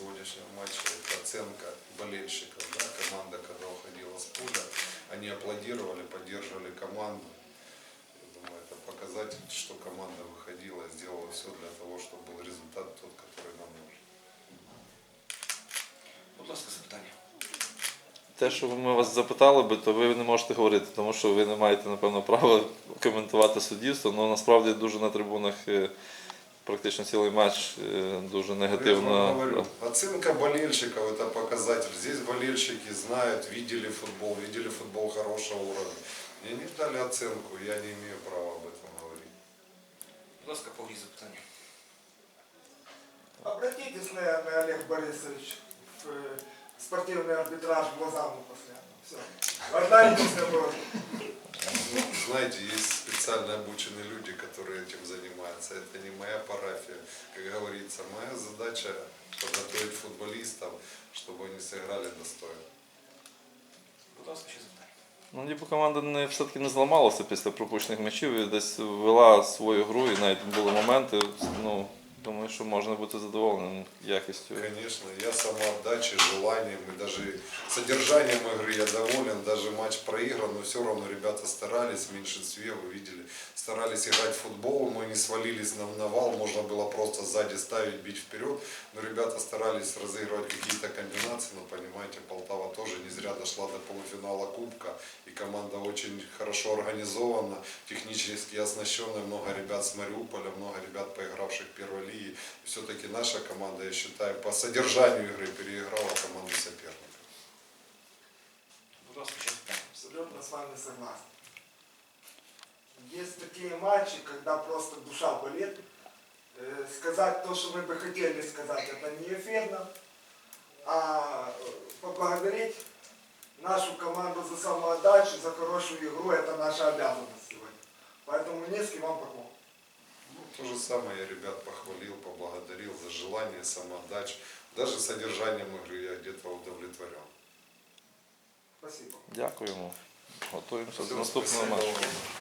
сегодняшнего матча это оценка болельщиков. Да? Команда, когда уходила с поля, они аплодировали, поддерживали команду. Я думаю, это показатель, что команда выходила и сделала все для того, чтобы был результат тот, который нам нужен. Будь ласка, запитання. Те, що ми вас запитали би, то ви не можете говорити, тому що ви не маєте, напевно, права коментувати суддівство. Ну насправді дуже на трибунах е, практично цілий матч дуже негативно. говорю, оценка болельщиков это показатель. Здесь болельщики знают, видели футбол, видели футбол хорошего уровня. И они дали оценку, я не имею права об этом говорить. Будь ласка, по грі запитання. Обратитесь, наверное, Олег Борисович, в э, спортивный арбитраж глазами постоянно. Все. Единственная просьба. Ну, знаете, есть специально обученные люди, которые этим занимаются. Это не моя парафия. Как говорится, моя задача подготовить футболистов, чтобы они сыграли достойно. Будь ласка, ще запитання. Ну, ніби команда не все-таки не зламалася після пропущених м'ячів і десь вела свою гру, і навіть були моменти. Ну, думаю, що можна бути задоволеним якістю. Конечно, я самоотдачей, желанием и даже содержанием игры я доволен. Даже матч проигран, но все равно ребята старались в меньшинстве, вы видели, старались играть в футбол, мы не свалились на навал, можно было просто сзади ставить, бить вперед, но ребята старались разыгрывать какие-то комбинации, но понимаете, Полтава тоже не зря дошла до полуфинала Кубка, и команда очень хорошо организована, технически оснащенная, много ребят с Мариуполя, много ребят, поигравших лиге. Все-таки наша команда, я считаю, по содержанию игры переиграла команду соперника. Абсолютно с вами согласен. Есть такие матчи, когда просто душа болит. Э, Сказать то, что мы бы хотели сказать, это не эфирно. А э, поблагодарить нашу команду за самоотдачу, за хорошую игру, это наша обязанность сегодня. Поэтому низкий вам поклон. То же самое я ребят похвалил, поблагодарил за желание, самоотдачу. Даже содержанием игры я где-то удовлетворен. Спасибо. Дякуємо. Готуємося до наступного матчу.